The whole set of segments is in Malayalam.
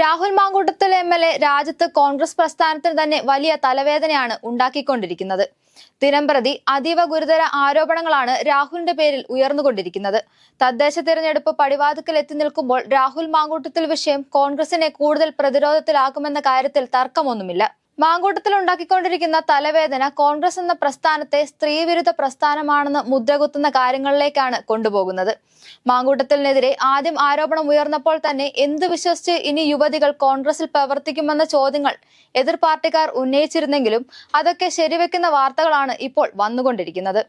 Rahul Mankoottathil M L A രാജ്യത്ത് കോൺഗ്രസ് പ്രസ്ഥാനത്തിന് തന്നെ വലിയ തലവേദനയാണ് ഉണ്ടാക്കിക്കൊണ്ടിരിക്കുന്നത്. ദിനംപ്രതി അതീവ ഗുരുതര ആരോപണങ്ങളാണ് രാഹുലിന്റെ പേരിൽ ഉയർന്നുകൊണ്ടിരിക്കുന്നത്. തദ്ദേശ തിരഞ്ഞെടുപ്പ് പടിവാതിക്കൽ എത്തി നിൽക്കുമ്പോൾ രാഹുൽ മാങ്കൂട്ടത്തിൽ വിഷയം കോൺഗ്രസിനെ കൂടുതൽ പ്രതിരോധത്തിലാക്കുമെന്ന കാര്യത്തിൽ തർക്കമൊന്നുമില്ല. മാങ്കൂട്ടത്തിൽ ഉണ്ടാക്കിക്കൊണ്ടിരിക്കുന്ന തലവേദന കോൺഗ്രസ് എന്ന പ്രസ്ഥാനത്തെ സ്ത്രീവിരുദ്ധ പ്രസ്ഥാനമാണെന്ന് മുദ്രകുത്തുന്ന കാര്യങ്ങളിലേക്കാണ് കൊണ്ടുപോകുന്നത്. മാങ്കൂട്ടത്തിനെതിരെ ആദ്യം ആരോപണം ഉയർന്നപ്പോൾ തന്നെ എന്ത് വിശ്വസിച്ച് ഇനി യുവതികൾ കോൺഗ്രസിൽ പ്രവർത്തിക്കുമെന്ന ചോദ്യങ്ങൾ എതിർ പാർട്ടിക്കാർ ഉന്നയിച്ചിരുന്നെങ്കിലും അതൊക്കെ ശരിവെക്കുന്ന വാർത്തകളാണ് ഇപ്പോൾ വന്നുകൊണ്ടിരിക്കുന്നത്.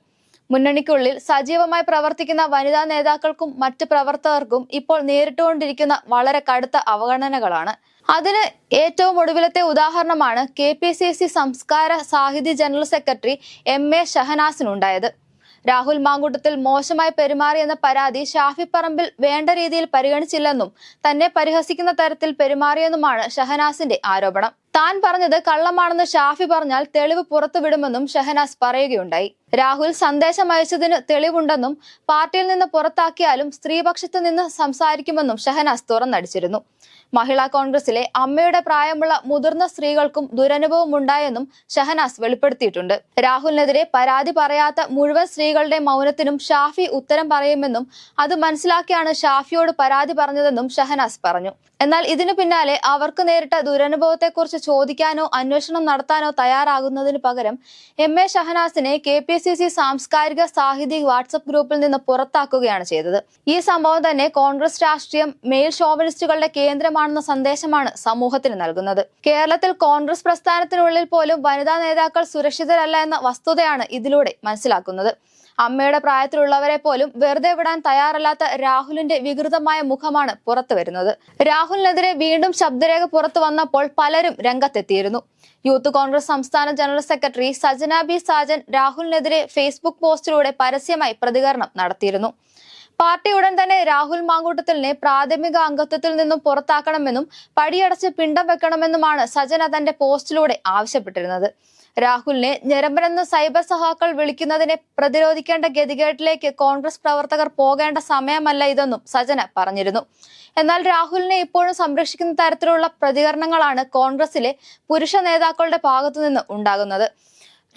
മുന്നണിക്കുള്ളിൽ സജീവമായി പ്രവർത്തിക്കുന്ന വനിതാ നേതാക്കൾക്കും മറ്റ് പ്രവർത്തകർക്കും ഇപ്പോൾ നേരിട്ടുകൊണ്ടിരിക്കുന്ന വളരെ കടുത്ത അവഗണനകളാണ്. അതിന് ഏറ്റവും ഒടുവിലത്തെ ഉദാഹരണമാണ് കെ പി സി സി സംസ്കാര സാഹിത്യ ജനറൽ സെക്രട്ടറി എം എ ഷഹനാസിനുണ്ടായത്. രാഹുൽ മാങ്കൂട്ടത്തിൽ മോശമായി പെരുമാറിയെന്ന പരാതി ഷാഫി പറമ്പിൽ വേണ്ട രീതിയിൽ പരിഗണിച്ചില്ലെന്നും തന്നെ പരിഹസിക്കുന്ന തരത്തിൽ പെരുമാറിയെന്നുമാണ് ഷഹനാസിന്റെ ആരോപണം. താൻ പറഞ്ഞത് കള്ളമാണെന്ന് ഷാഫി പറഞ്ഞാൽ തെളിവ് പുറത്തുവിടുമെന്നും ഷഹനാസ് പറയുകയുണ്ടായി. രാഹുൽ സന്ദേശം അയച്ചതിന് തെളിവുണ്ടെന്നും പാർട്ടിയിൽ നിന്ന് പുറത്താക്കിയാലും സ്ത്രീപക്ഷത്ത് നിന്ന് സംസാരിക്കുമെന്നും ഷഹനാസ് തുറന്നടിച്ചിരുന്നു. മഹിളാ കോൺഗ്രസിലെ അമ്മയുടെ പ്രായമുള്ള മുതിർന്ന സ്ത്രീകൾക്കും ദുരനുഭവം ഉണ്ടായെന്നും ഷഹനാസ് വെളിപ്പെടുത്തിയിട്ടുണ്ട്. രാഹുലിനെതിരെ പരാതി പറയാത്ത മുഴുവൻ സ്ത്രീകളുടെ മൗനത്തിനും ഷാഫി ഉത്തരം പറയുമെന്നും അത് മനസ്സിലാക്കിയാണ് ഷാഫിയോട് പരാതി പറഞ്ഞതെന്നും ഷഹനാസ് പറഞ്ഞു. എന്നാൽ ഇതിനു പിന്നാലെ അവർക്ക് നേരിട്ട ദുരനുഭവത്തെക്കുറിച്ച് ചോദിക്കാനോ അന്വേഷണം നടത്താനോ തയ്യാറാകുന്നതിന് പകരം എം എ ഷഹനാസിനെ കെ പി സി സി സാംസ്കാരിക സാഹിത്യ വാട്സപ്പ് ഗ്രൂപ്പിൽ നിന്ന് പുറത്താക്കുകയാണ് ചെയ്തത്. ഈ സംഭവം തന്നെ കോൺഗ്രസ് രാഷ്ട്രീയം മെയിൽ ഷോവനിസ്റ്റുകളുടെ കേന്ദ്രമാണെന്ന സന്ദേശമാണ് സമൂഹത്തിന് നൽകുന്നത്. കേരളത്തിൽ കോൺഗ്രസ് പ്രസ്ഥാനത്തിനുള്ളിൽ പോലും വനിതാ നേതാക്കൾ സുരക്ഷിതരല്ല എന്ന വസ്തുതയാണ് ഇതിലൂടെ മനസ്സിലാക്കുന്നത്. അമ്മയുടെ പ്രായത്തിലുള്ളവരെ പോലും വെറുതെ വിടാൻ തയ്യാറല്ലാത്ത രാഹുലിന്റെ വികൃതമായ മുഖമാണ് പുറത്തു വരുന്നത്. രാഹുലിനെതിരെ വീണ്ടും ശബ്ദരേഖ പുറത്തു വന്നപ്പോൾ പലരും രംഗത്തെത്തിയിരുന്നു. യൂത്ത് കോൺഗ്രസ് സംസ്ഥാന general secretary Sajana B Sajan രാഹുലിനെതിരെ Facebook പോസ്റ്റിലൂടെ പരസ്യമായി പ്രതികരണം നടത്തിയിരുന്നു. പാർട്ടി ഉടൻ തന്നെ രാഹുൽ മാങ്കൂട്ടത്തിലിനെ പ്രാഥമിക അംഗത്വത്തിൽ നിന്നും പുറത്താക്കണമെന്നും പടിയടച്ച് പിണ്ടം വെക്കണമെന്നുമാണ് സജന തന്റെ പോസ്റ്റിലൂടെ ആവശ്യപ്പെട്ടിരുന്നത്. രാഹുലിനെ ഞരമ്പനെന്ന് സൈബർ സഹാക്കൾ വിളിക്കുന്നതിനെ പ്രതിരോധിക്കേണ്ട ഗതികേട്ടിലേക്ക് കോൺഗ്രസ് പ്രവർത്തകർ പോകേണ്ട സമയമല്ല ഇതെന്നും സജന പറഞ്ഞിരുന്നു. എന്നാൽ രാഹുലിനെ ഇപ്പോഴും സംരക്ഷിക്കുന്ന തരത്തിലുള്ള പ്രതികരണങ്ങളാണ് കോൺഗ്രസിലെ പുരുഷ നേതാക്കളുടെ ഭാഗത്തുനിന്ന് ഉണ്ടാകുന്നത്.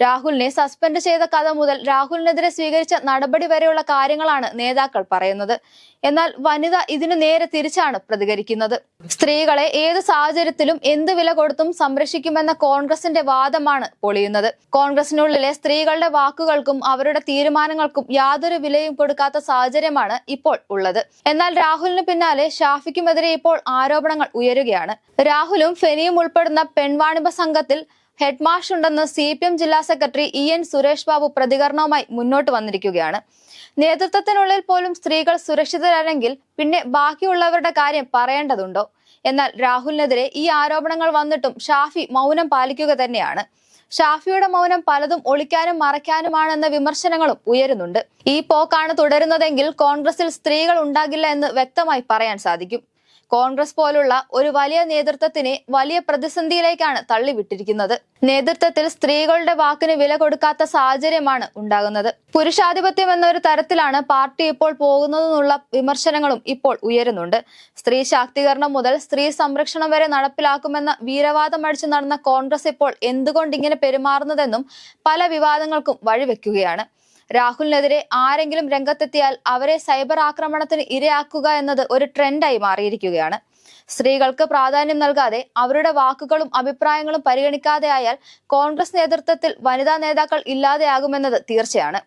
രാഹുലിനെ സസ്പെൻഡ് ചെയ്ത കഥ മുതൽ രാഹുലിനെതിരെ സ്വീകരിച്ച നടപടി വരെയുള്ള കാര്യങ്ങളാണ് നേതാക്കൾ പറയുന്നത്. എന്നാൽ വനിത ഇതിനു നേരെ തിരിച്ചാണ് പ്രതികരിക്കുന്നത്. സ്ത്രീകളെ ഏത് സാഹചര്യത്തിലും എന്ത് വില കൊടുത്തും സംരക്ഷിക്കുമെന്ന കോൺഗ്രസിന്റെ വാദമാണ് പൊളിയുന്നത്. കോൺഗ്രസിനുള്ളിലെ സ്ത്രീകളുടെ വാക്കുകൾക്കും അവരുടെ തീരുമാനങ്ങൾക്കും യാതൊരു വിലയും കൊടുക്കാത്ത സാഹചര്യമാണ് ഇപ്പോൾ ഉള്ളത്. എന്നാൽ രാഹുലിന് പിന്നാലെ ഷാഫിക്കുമെതിരെ ഇപ്പോൾ ആരോപണങ്ങൾ ഉയരുകയാണ്. രാഹുലും ഫെനിയും ഉൾപ്പെടുന്ന പെൺവാണിഭ സംഘത്തിൽ ഹെഡ് മാഷ് ഉണ്ടെന്ന് സി പി എം ജില്ലാ secretary E N Suresh Babu പ്രതികരണവുമായി മുന്നോട്ട് വന്നിരിക്കുകയാണ്. നേതൃത്വത്തിനുള്ളിൽ പോലും സ്ത്രീകൾ സുരക്ഷിതരല്ലെങ്കിൽ പിന്നെ ബാക്കിയുള്ളവരുടെ കാര്യം പറയേണ്ടതുണ്ടോ? എന്നാൽ രാഹുലിനെതിരെ ഈ ആരോപണങ്ങൾ വന്നിട്ടും ഷാഫി മൗനം പാലിക്കുക തന്നെയാണ്. ഷാഫിയുടെ മൗനം പലതും ഒളിക്കാനും മറയ്ക്കാനുമാണെന്ന വിമർശനങ്ങളും ഉയരുന്നുണ്ട്. ഈ പോക്കാണ് തുടരുന്നതെങ്കിൽ കോൺഗ്രസിൽ സ്ത്രീകൾ ഉണ്ടാകില്ല എന്ന് വ്യക്തമായി പറയാൻ സാധിക്കും. കോൺഗ്രസ് പോലുള്ള ഒരു വലിയ നേതൃത്വത്തിനെ വലിയ പ്രതിസന്ധിയിലേക്കാണ് തള്ളിവിട്ടിരിക്കുന്നത്. നേതൃത്വത്തിൽ സ്ത്രീകളുടെ വാക്കിന് വില കൊടുക്കാത്ത സാഹചര്യമാണ് ഉണ്ടാകുന്നത്. പുരുഷാധിപത്യം എന്നൊരു തരത്തിലാണ് പാർട്ടി ഇപ്പോൾ പോകുന്നതെന്നുള്ള വിമർശനങ്ങളും ഇപ്പോൾ ഉയരുന്നുണ്ട്. സ്ത്രീ ശാക്തീകരണം മുതൽ സ്ത്രീ സംരക്ഷണം വരെ നടപ്പിലാക്കുമെന്ന വീരവാദം അടിച്ചു നടന്ന കോൺഗ്രസ് ഇപ്പോൾ എന്തുകൊണ്ട് ഇങ്ങനെ പെരുമാറുന്നതെന്നും പല വിവാദങ്ങൾക്കും വഴിവെക്കുകയാണ്. രാഹുലിനെതിരെ ആരെങ്കിലും രംഗത്തെത്തിയാൽ അവരെ സൈബർ ആക്രമണത്തിന് ഇരയാക്കുക എന്നത് ഒരു ട്രെൻഡായി മാറിയിരിക്കുകയാണ്. സ്ത്രീകൾക്ക് പ്രാധാന്യം നൽകാതെ അവരുടെ വാക്കുകളും അഭിപ്രായങ്ങളും പരിഗണിക്കാതെ ആയാൽ കോൺഗ്രസ് നേതൃത്വത്തിൽ വനിതാ നേതാക്കൾ ഇല്ലാതെയാകുമെന്നത് തീർച്ചയാണ്.